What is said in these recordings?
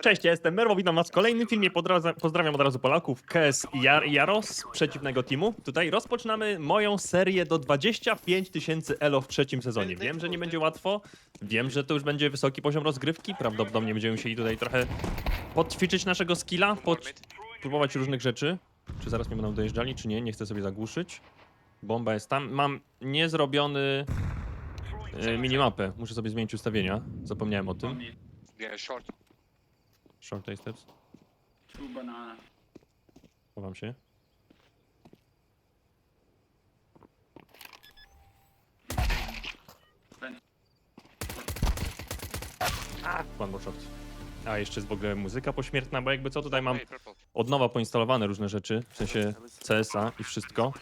Cześć, ja jestem Merwo, witam was w kolejnym filmie. Pozdrawiam od razu Polaków, KS i Jar Jaro z przeciwnego teamu. Tutaj rozpoczynamy moją serię do 25 tysięcy elo w trzecim sezonie. Wiem, że nie będzie łatwo, wiem, że to już będzie wysoki poziom rozgrywki. Prawdopodobnie będziemy musieli tutaj trochę podćwiczyć naszego skilla, pod... próbować różnych rzeczy. Czy zaraz mnie będą dojeżdżali, czy nie, nie chcę sobie zagłuszyć. Bomba jest tam. Mam niezrobiony e, minimapę. Muszę sobie zmienić ustawienia. Zapomniałem o tym. Short day steps. Two banana. Chowam się. One more shot. A jeszcze jest w ogóle muzyka pośmiertna, bo jakby co tutaj mam od nowa poinstalowane różne rzeczy, w sensie CSA i wszystko.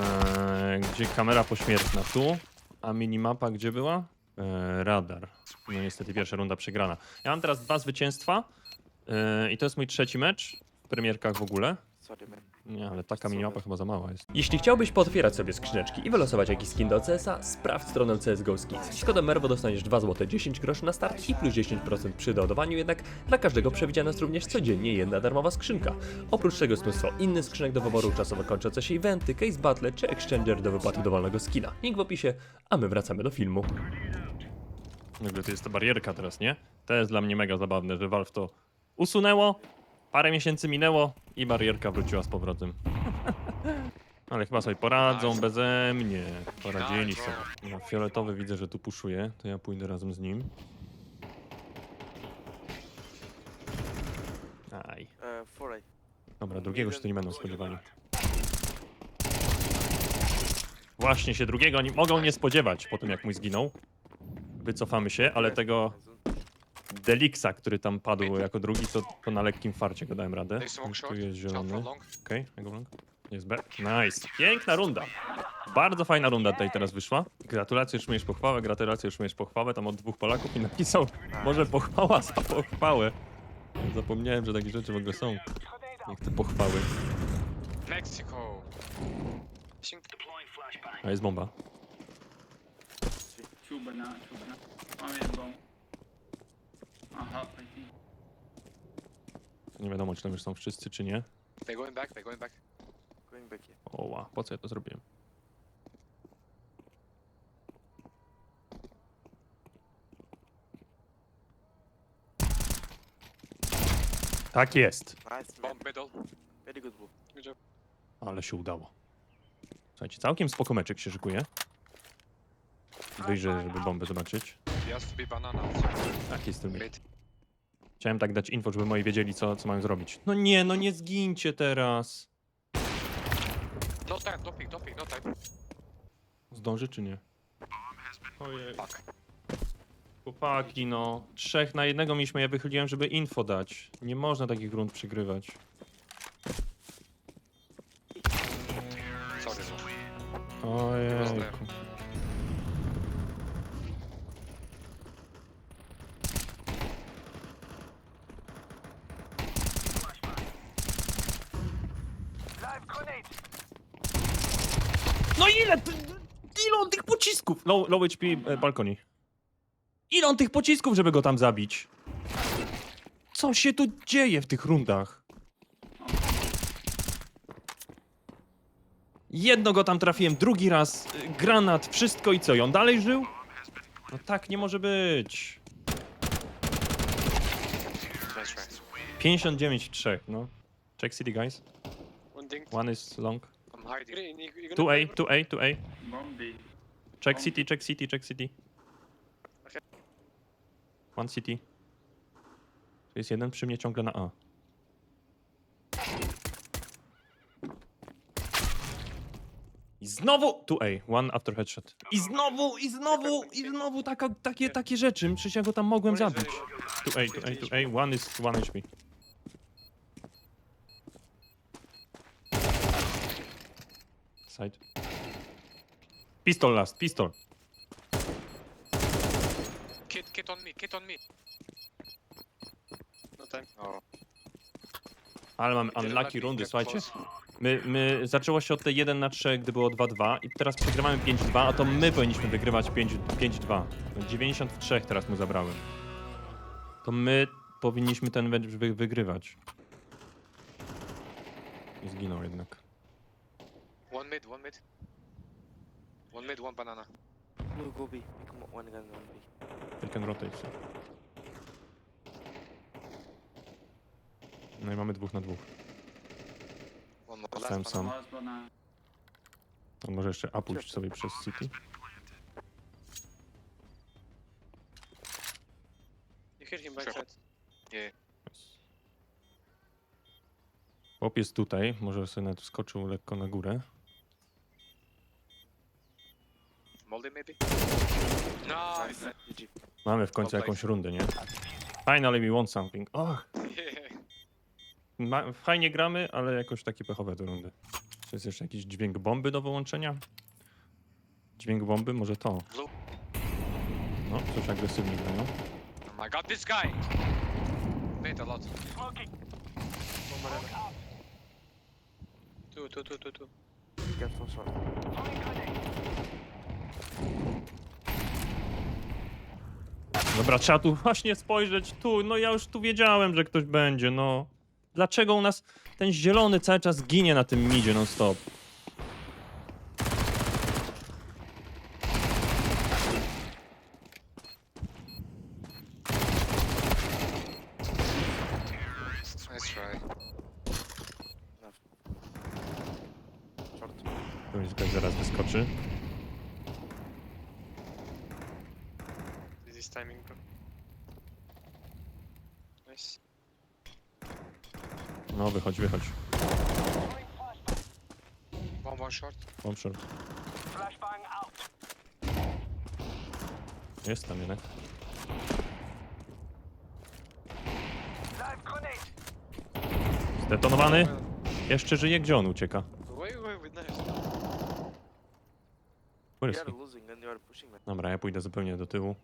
Eee, gdzie kamera pośmiertna tu, a minimapa gdzie była? Eee, radar. No niestety pierwsza runda przegrana. Ja mam teraz dwa zwycięstwa eee, i to jest mój trzeci mecz w premierkach w ogóle. Sorry, man. Nie, ale taka minimapa chyba za mała jest. Jeśli chciałbyś potwierać sobie skrzyneczki i wylosować jakiś skin do CS-a, sprawdź stronę CSGO Skins. Z kodem MERWO dostaniesz 2 zł 10 groszy na start i plus 10% przy doładowaniu, jednak dla każdego przewidziana jest również codziennie jedna darmowa skrzynka. Oprócz tego jest mnóstwo innych skrzynek do wyboru, czasowo kończące się eventy, case battle czy exchanger do wypłaty dowolnego skina. Link w opisie, a my wracamy do filmu. W ogóle to jest ta barierka teraz, nie? To jest dla mnie mega zabawne, że Valve to usunęło, parę miesięcy minęło i barierka wróciła z powrotem. Ale chyba sobie poradzą beze mnie. Poradzili sobie. No, fioletowy widzę, że tu puszuje, to ja pójdę razem z nim. Aj. Dobra, drugiego się tu nie będą spodziewali. Właśnie się drugiego nie mogą nie spodziewać po tym, jak mój zginął. Wycofamy się, ale tego Delixa, który tam padł jako drugi, to, to na lekkim farcie go dałem radę. They smoke short. Tu jest zielony. Okej, okay, long. Jest B. Nice. Piękna runda. Bardzo fajna runda tutaj teraz wyszła. Gratulacje, już umiesz pochwałę, gratulacje, już umiesz pochwałę. Tam od dwóch Polaków i napisał, może pochwała za pochwałę. Zapomniałem, że takie rzeczy w ogóle są. Jak te pochwały. Mexico. Think A jest bomba. Two banana. Two banana. One is bomb. Aha, I think. Nie wiadomo, czy tam już są wszyscy, czy nie. they're going back. They're going back. Going back here. Oła, po co ja to zrobiłem? Tak jest. Nice, man. Bomb middle. Very good move. Good job. Ale się udało. Słuchajcie, całkiem spoko meczek się szykuje. Wyjrzę, żeby bombę zobaczyć. To be banana. Tak jest ten. Chciałem tak dać info, żeby moi wiedzieli, co, co mają zrobić. No nie, no nie zgincie teraz. No pick. No time. Zdąży czy nie? Ojej. Fuck. Chłopaki, no. Trzech na jednego mieliśmy, ja wychyliłem, żeby info dać. Nie można takich rund przegrywać. Sorry. bro. Ojej. No ile? ty- Ile on tych pocisków? Low, low HP e, balkoni. Ile on tych pocisków, żeby go tam zabić? Co się tu dzieje w tych rundach? Jedno go tam trafiłem, drugi raz y, granat, wszystko i co? I on dalej żył? No tak nie może być. Nice try. 59 w 3, no. Check city, guys. One. One is long. I'm hiding. You- you- you're gonna 2A, play, 2A, 2A. Bomb B. Check city, check city, check city. Okay. One city. Tu jest jeden przy mnie ciągle na A. I znowu 2A, one after headshot. I znowu, i znowu, i znowu taka, takie, takie rzeczy. Przecież ja go tam mogłem zabić. very- 2A, 2A, 2A, one is 1 HP. Side. Pistol last, pistol. Kid, kid on me. Kid on me. No time. Oh. Ale mamy unlucky rundy, słuchajcie. My, my, zaczęło się od tej 1 na 3, gdy było 2-2 i teraz przegrywamy 5-2, a to my powinniśmy wygrywać 5 5-2. No 93 teraz mu zabrałem. To my powinniśmy ten mecz wy wygrywać. I zginął jednak. One mid, one mid. One mid, one banana. No, go B. Come on, one gun, one B. They can rotate. so. No i mamy dwóch na dwóch. One more. Sam, Last sam. banana. Last banana. To może jeszcze A pójść sobie przez City. You hit him Sure. backside. Yeah. Chłop jest tutaj, może sobie nawet wskoczył lekko na górę. Moldy maybe? No! GG. Mamy w końcu jakąś rundę, nie? Finally we want something. Och, ma, fajnie gramy, ale jakoś takie pechowe te rundy. Czy jest jeszcze jakiś dźwięk bomby do wyłączenia? Dźwięk bomby? Może to. No, coś agresywnie grają. Oh my god, this guy! Made a lot. Two, two, two, two, two. Get short. Dobra, trzeba tu właśnie spojrzeć. Tu, no ja już tu wiedziałem, że ktoś będzie, no. Dlaczego u nas ten zielony cały czas ginie na tym midzie non stop? Nice try. Zaraz wyskoczy. This is timing, bro. Nice. No, wychodź, wychodź. One more short. Bomb short. Jest tam jednak. Zdetonowany. Jeszcze żyje, gdzie on ucieka? Wait, wait, wait, nice. Where We is are he? losing and you are pushing, man. Dobra, ja pójdę zupełnie do tyłu.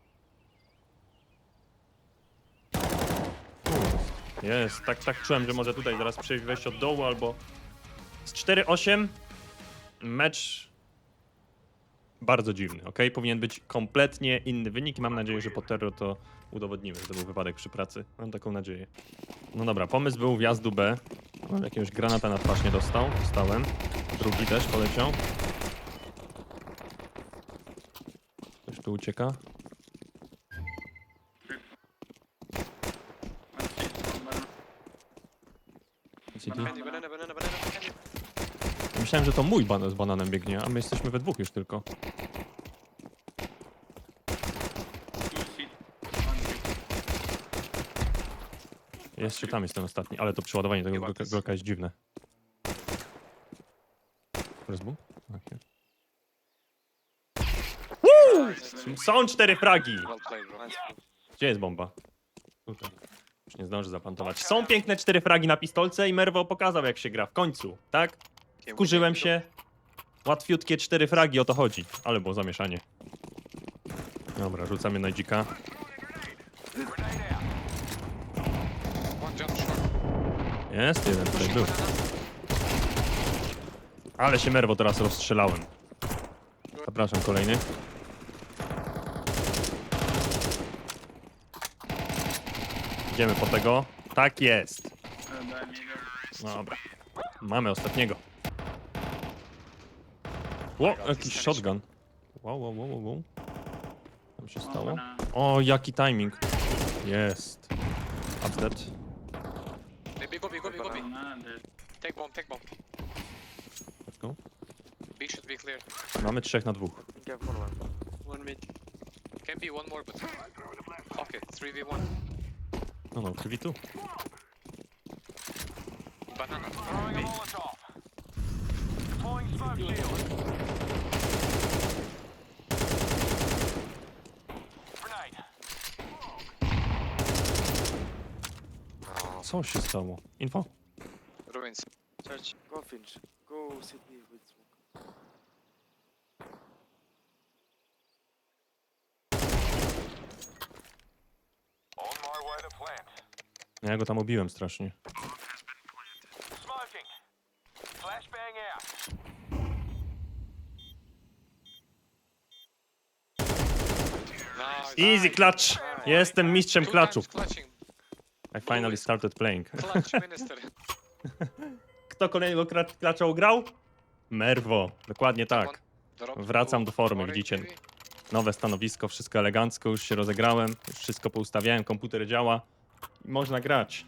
Jest, tak, tak czułem, że może tutaj zaraz przejść wejść od dołu albo z 4-8 mecz bardzo dziwny, ok? Powinien być kompletnie inny wynik i mam nadzieję, że po to udowodnimy, że to był wypadek przy pracy. Mam taką nadzieję. No dobra, pomysł był wjazdu B. On jakiegoś granata na twarz nie dostał, dostałem. Drugi też poleciał. Ktoś tu ucieka. One seat, one banana. Banana, banana, banana. Myślałem, że to mój banan z bananem biegnie, a my jesteśmy we dwóch już tylko. Jeszcze tam jest ten ostatni, ale to przeładowanie tego to jest- dziwne. Okay. Są cztery fragi! Well played, bro. Gdzie jest bomba? Tutaj. Nie zdążę zaplantować. Są piękne cztery fragi na pistolce i Merwo pokazał jak się gra w końcu, tak? Wkurzyłem się. Łatwiutkie cztery fragi, o to chodzi. Ale było zamieszanie. Dobra, rzucamy na dzika. Jest jeden tutaj był. Ale się Merwo teraz rozstrzelałem. Zapraszam kolejny. Idziemy po tego. Tak jest. Go. Dobra. Mamy ostatniego. Ło, jakiś shotgun. Wow, wow, wow, wow, wow. Co tam się stało? O, jaki timing. Jest. Upstairs. Maybe go B, go B, go B. Banana dead. Take bomb, take bomb. Let's go. B should be clear. Mamy trzech na dwóch. One mid. Can be one more, but... Okay, 3v1. No, no, 3v2. Banana. B. Oh, Co się stało? Info? ruins. Search. Go Finch. Go city with smoke. Ja go tam obiłem strasznie. Easy clutch! Jestem mistrzem clutching. I finally started playing. Kto kolejnego klacza ugrał? Merwo, dokładnie tak. Wracam do formy, widzicie. Nowe stanowisko, wszystko elegancko, już się rozegrałem, już wszystko poustawiałem, komputer działa i można grać.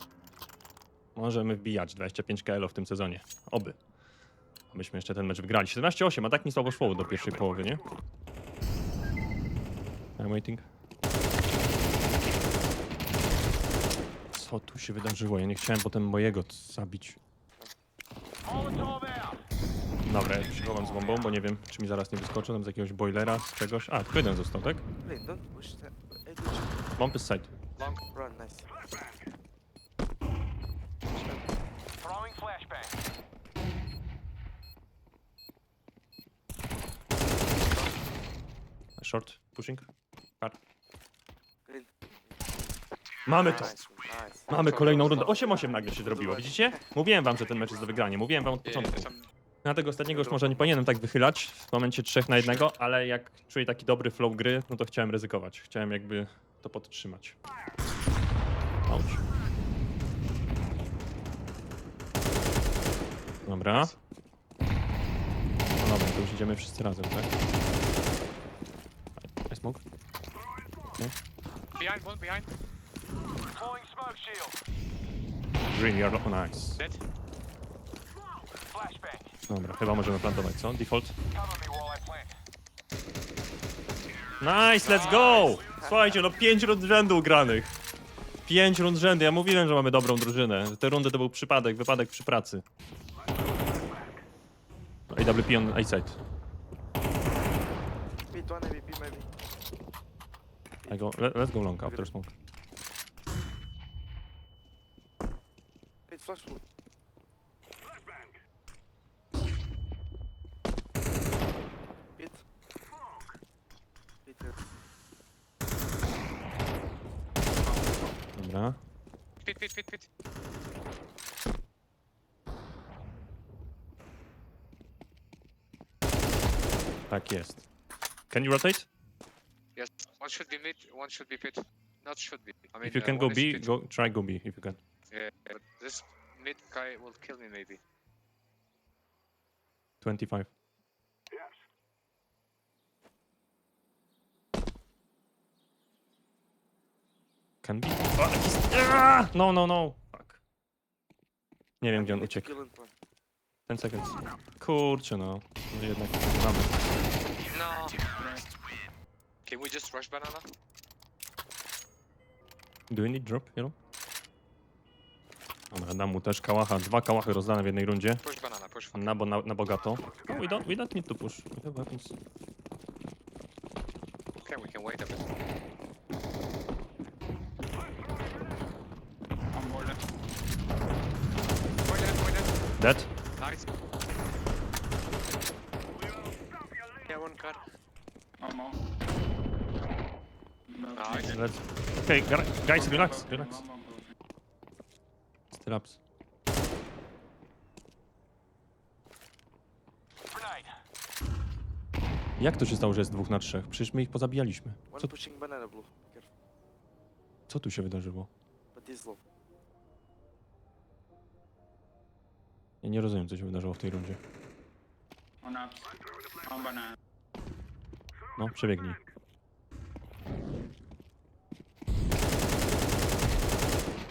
Możemy wbijać 25 KL w tym sezonie. Oby. Abyśmy jeszcze ten mecz wygrali. 17-8, a tak mi słabo szło do pierwszej połowy, nie? I'm waiting. Co tu się wydarzyło? Ja nie chciałem potem mojego zabić. Dobra, ja się chowam z bombą, bo nie wiem, czy mi zaraz nie wyskoczą tam z jakiegoś boilera, z czegoś. A, tylko jeden został, tak? Play, don't push that. Hey, do you- Bomb is side. Long. Run, nice. Short, pushing. Green. Mamy to! Nice, nice. Mamy kolejną rundę. 8-8 nagle się zrobiło, widzicie? Mówiłem wam, że ten mecz jest do wygrania, mówiłem wam od początku. Na tego ostatniego już może nie powinienem tak wychylać w momencie 3 na 1, ale jak czuję taki dobry flow gry, no to chciałem ryzykować. Chciałem jakby to podtrzymać. Auć. Dobra. No dobra, to już idziemy wszyscy razem, tak? I smoke? behind, one behind. Green, you're oh, nice. Dead. Dobra, chyba możemy plantować, co? Default. Nice, let's go! Słuchajcie, no 5 rund rzędu ugranych. 5 rund rzędu, ja mówiłem, że mamy dobrą drużynę. Te rundy to był przypadek, wypadek przy pracy. No, AWP on A side. Mid one AVP maybe. I go, let, let's go long after smoke. Mid flash. Dobra. Pit, pit, pit, pit. Tak jest. Can you rotate? Yes. One should be mid, one should be pit. Not should be. I mean, If you uh, can go one is B, pit. go try go B if you can. Yeah, but this mid guy will kill me maybe. 25. Can be. O, jakiś- Aaa! No, no, no. Fuck. Nie wiem, gdzie on uciekł. kill and one. 10 seconds. Kurczę, no. Może jednak mamy. No. Can we just rush banana? Do you need drop, yellow? Dobra, dam mu też kałacha. Dwa kałachy rozdane w jednej rundzie. Push banana, push. Na, bo, na, na bogato. No, we, don't, we don't need to push. We have weapons. Okay, we can wait a bit. On board. Go left, go left. Dead? Nice. Yeah, one car. One more. Nice. Let's... Okay, gra- guys, relax, relax. Ups. Jak to się stało, że jest dwóch na trzech? Przecież my ich pozabijaliśmy. Co, co tu się wydarzyło? But he's low. Ja nie rozumiem, co się wydarzyło w tej rundzie. Banana. No, przebiegnij.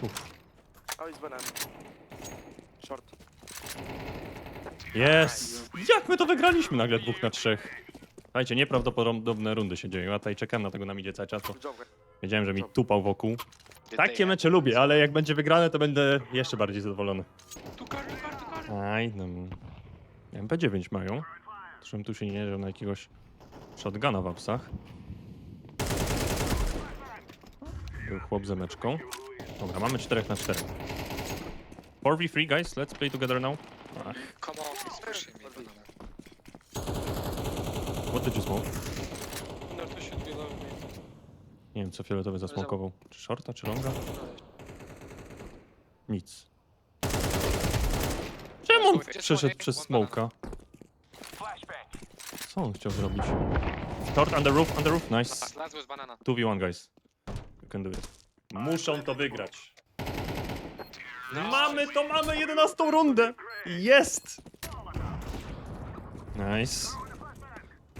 Uff. Oh, he's banana. Short. Jest! Jak my to wygraliśmy nagle dwóch na trzech? Słuchajcie, nieprawdopodobne rundy się dzieją. Ja tutaj czekam na tego na midzie cały czas, bo wiedziałem, że mi tupał wokół. Takie mecze lubię, ale jak będzie wygrane, to będę jeszcze bardziej zadowolony. Aj, no. MP9 mają. Zresztą tu się nie jeżdżą na jakiegoś shotguna w apsach. Był chłop z meczką. Dobra, mamy 4 na 4. 4v3 guys, let's play together now. Ach, Come on, pushing me. banana. what did you smoke? No, be low mid. Nie wiem, co fioletowy zasmokował. Czy shorta, czy longa? Nic. Czemu on przeszedł przez smoka? Co on chciał zrobić? Short, under roof, under roof, nice. Last was banana. 2v1 guys. You can do it. Muszą to wygrać. Mamy to, mamy 11 rundę! Jest! Nice.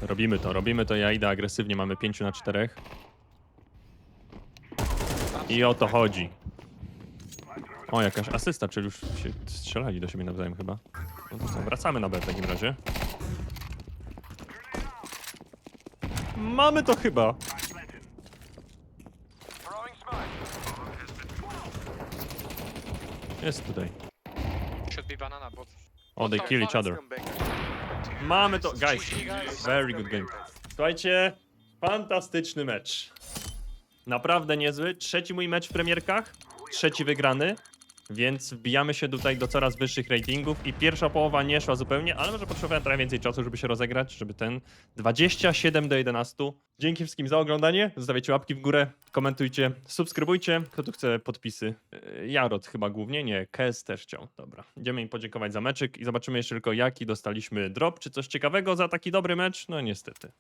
Robimy to, robimy to, ja idę agresywnie, mamy 5 na 4. I o to chodzi. O, jakaś asysta, czyli już się strzelali do siebie nawzajem chyba. No to co, wracamy na B w takim razie. Mamy to chyba. Jest tutaj. Should be banana bot. Oh, they kill each other. Mamy to, guys. Very good game. Słuchajcie, fantastyczny mecz. Naprawdę niezły. Trzeci mój mecz w premierkach, trzeci wygrany, więc wbijamy się tutaj do coraz wyższych ratingów i pierwsza połowa nie szła zupełnie, ale może potrzebowałem trochę więcej czasu, żeby się rozegrać, żeby ten 27 do 11. Dzięki wszystkim za oglądanie, zostawiajcie łapki w górę, komentujcie, subskrybujcie. Kto tu chce podpisy? Yy, Jarod chyba głównie, nie, Kes też chciał. Dobra, idziemy im podziękować za meczyk i zobaczymy jeszcze tylko jaki dostaliśmy drop, czy coś ciekawego za taki dobry mecz? No niestety.